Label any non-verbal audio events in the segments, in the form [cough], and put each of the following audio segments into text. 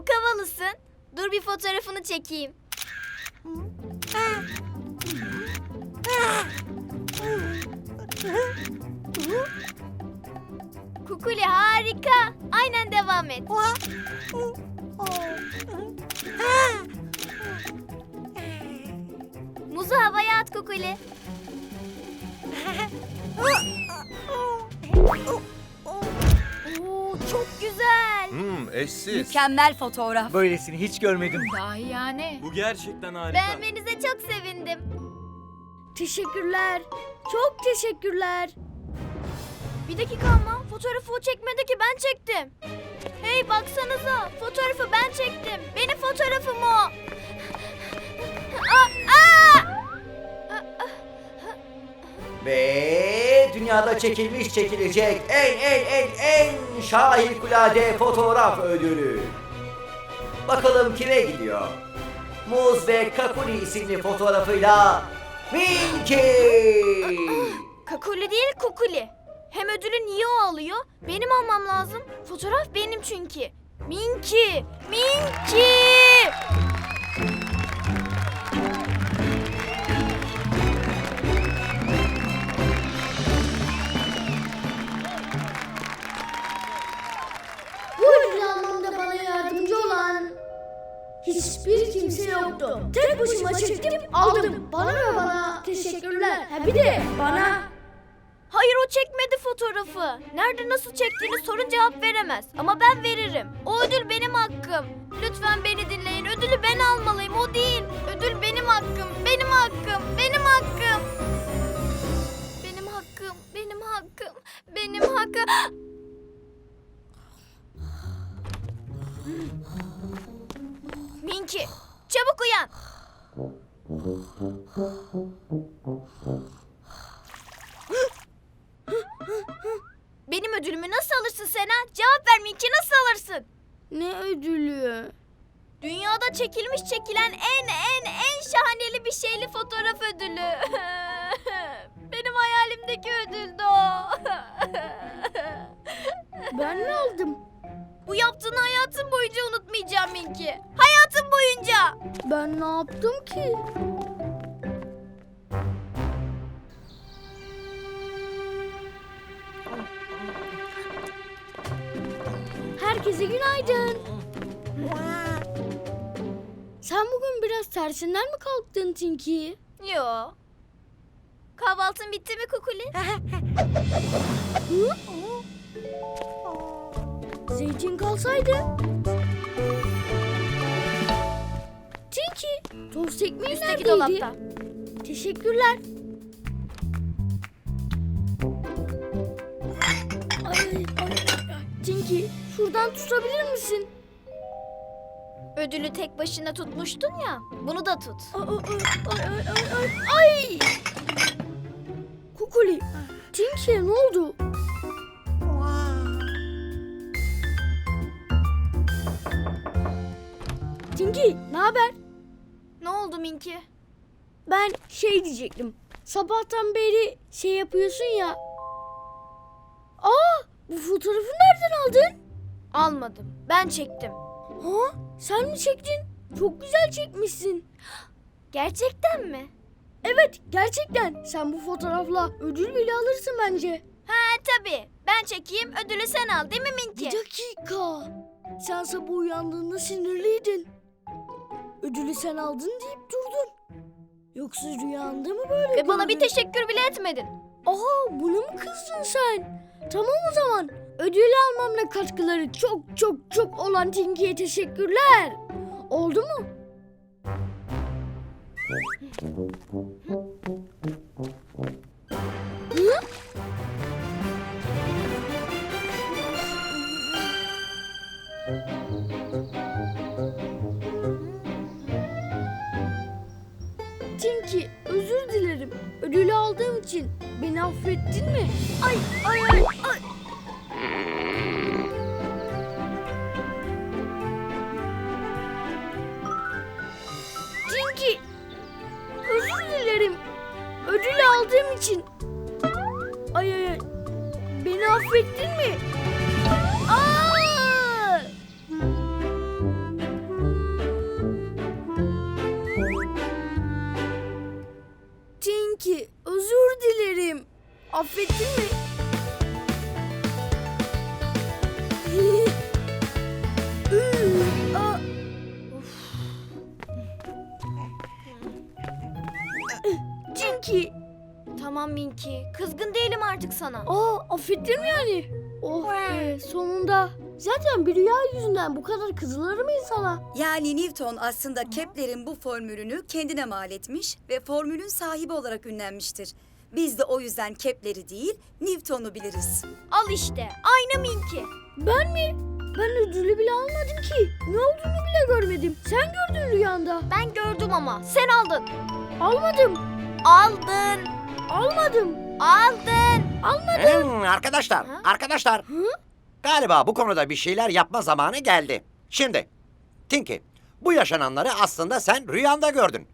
Çok havalısın. Dur bir fotoğrafını çekeyim. Kukuli harika. Aynen devam et. Muzu havaya at Kukuli. Eşsiz. Mükemmel fotoğraf. Böylesini hiç görmedim. Dahi yani. Bu gerçekten harika. Beğenmenize çok sevindim. Teşekkürler. Çok teşekkürler. Bir dakika ama fotoğrafı o çekmedi ki ben çektim. Hey baksanıza fotoğrafı ben çektim. Benim fotoğrafım o. Aa, aa! Ve dünyada çekilmiş çekilecek en en en en şahikulade fotoğraf ödülü. Bakalım kime gidiyor? Muz ve Kakuli isimli fotoğrafıyla Minky. Kakuli değil kukuli. Hem ödülü niye o alıyor? Benim almam lazım. Fotoğraf benim çünkü. Minki! Minki! Çekmedi fotoğrafı. Nerede nasıl çektiğini sorun cevap veremez. Ama ben veririm. O ödül benim hakkım. Lütfen beni dinleyin. Ödülü ben almalıyım. O değil. Ödül benim hakkım. Benim hakkım. Benim hakkım. Benim hakkım. Benim hakkım. Benim hakkım. Minki, çabuk uyan. Benim ödülümü nasıl alırsın Sena? Cevap ver Minki nasıl alırsın? ne ödülü? Çekilmiş çekilen en en en şahaneli bir şeyli fotoğraf ödülü. [laughs] Benim hayalimdeki ödüldü o. [laughs] Ben mi aldım? Bu yaptığını hayatım boyunca unutmayacağım Minki. Hayatım boyunca. Ben ne yaptım ki? Herkese günaydın. Sen bugün biraz tersinden mi kalktın Tinky? Yo. Kahvaltın bitti mi Kukuli? [laughs] Zeytin kalsaydı. Tinky, tost ekmeği Üstteki neredeydi? dolapta. Teşekkürler. Ay, ay, ay. Tinky, şuradan tutabilir misin? Ödülü tek başına tutmuştun ya. Bunu da tut. Ay, ay, ay, ay, ay, ay, ay. Kukuli, Tinky'ye ne oldu? Tinky, ne haber? Ne oldu Minki? Ben şey diyecektim. Sabahtan beri şey yapıyorsun ya. Aa, bu fotoğrafı nereden aldın? Almadım. Ben çektim. Ha, sen mi çektin? Çok güzel çekmişsin. Gerçekten mi? Evet, gerçekten. Sen bu fotoğrafla ödül bile alırsın bence. Ha tabii. Ben çekeyim ödülü sen al değil mi Minki? Bir dakika. Sen sabah uyandığında sinirliydin. Ödülü sen aldın deyip durdun. Yoksa rüyanda mı böyle Ve bana bir teşekkür bile etmedin. Aha buna mı kızdın sen? Tamam o zaman. Ödülü almamla katkıları çok çok çok olan Tinky'ye teşekkürler. Oldu mu? Hı? Tinky özür dilerim. Ödülü aldığım için beni affettin mi? Ay ay ay için. Ay ay ay. Beni affettin mi? Aa! Tinky özür dilerim. Affettin mi? Tamam Minki. Kızgın değilim artık sana. Aa affettin mi yani? Oh be sonunda. Zaten bir rüya yüzünden bu kadar kızılır mı insana? Yani Newton aslında Kepler'in bu formülünü kendine mal etmiş ve formülün sahibi olarak ünlenmiştir. Biz de o yüzden Kepler'i değil, Newton'u biliriz. Al işte. Aynı Minki. Ben mi? Ben ödülü bile almadım ki. Ne olduğunu bile görmedim. Sen gördün rüyanda. Ben gördüm ama. Sen aldın. Almadım. Aldın. Almadım. Aldın. Hmm, arkadaşlar, Ha? arkadaşlar. Hı? Galiba bu konuda bir şeyler yapma zamanı geldi. Şimdi, Tinky, bu yaşananları aslında sen rüyanda gördün.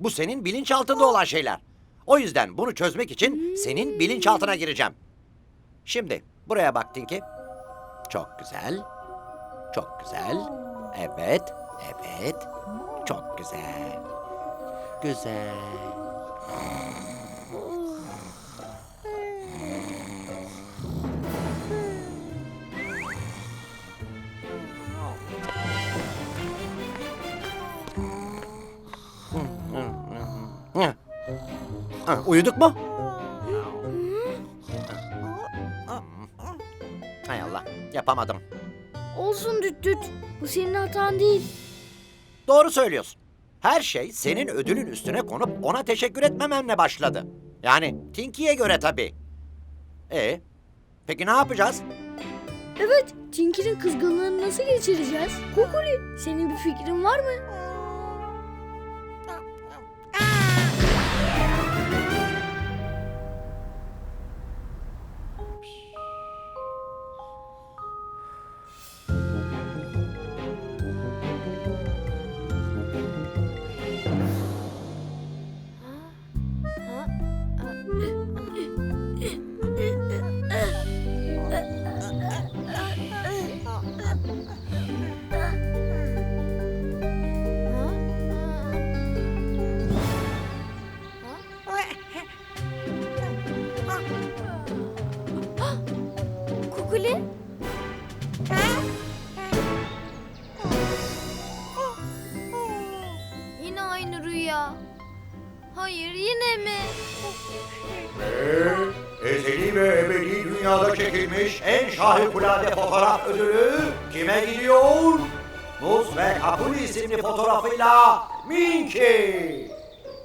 Bu senin bilinçaltında olan şeyler. O yüzden bunu çözmek için senin bilinçaltına gireceğim. Şimdi, buraya bak Tinky. Çok güzel. Çok güzel. Evet, evet. Çok güzel. Güzel. Uyuduk mu? Hay Allah, yapamadım. Olsun düt düt. Bu senin hatan değil. Doğru söylüyorsun. Her şey senin ödülün üstüne konup ona teşekkür etmemenle başladı. Yani Tinky'ye göre tabii. E, peki ne yapacağız? Evet, Tinky'nin kızgınlığını nasıl geçireceğiz? Kukuli, senin bir fikrin var mı? Kukuli. Yine aynı rüya. Hayır yine mi? Ve ezeli ve ebedi dünyada çekilmiş en şahikulade fotoğraf ödülü kime gidiyor? Muz ve Kapuli isimli fotoğrafıyla Minky.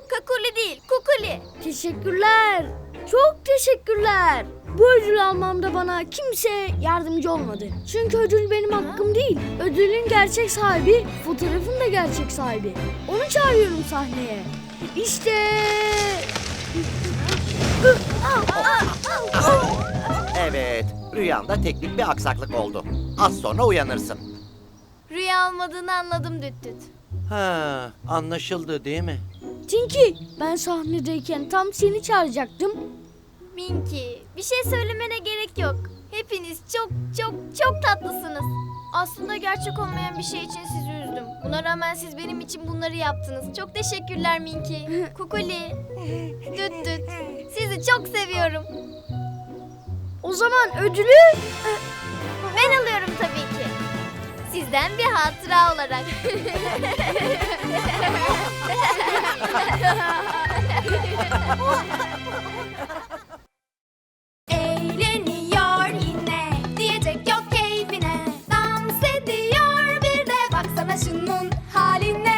Kakuli değil, Kukuli. Teşekkürler. Çok teşekkürler. Bu ödülü almamda bana kimse yardımcı olmadı. Çünkü ödül benim hakkım değil. Ödülün gerçek sahibi, fotoğrafın da gerçek sahibi. Onu çağırıyorum sahneye. İşte... Evet, rüyanda teknik bir aksaklık oldu. Az sonra uyanırsın. Rüya olmadığını anladım düt düt. Ha, anlaşıldı değil mi? Tinky, ben sahnedeyken tam seni çağıracaktım. Minki, bir şey söylemene gerek yok. Hepiniz çok çok çok tatlısınız. Aslında gerçek olmayan bir şey için sizi üzdüm. Buna rağmen siz benim için bunları yaptınız. Çok teşekkürler Minki. [laughs] Kukuli, düt düt. Sizi çok seviyorum. O zaman ödülü... Ben alıyorum tabii ki. Sizden bir hatıra olarak. [laughs] haline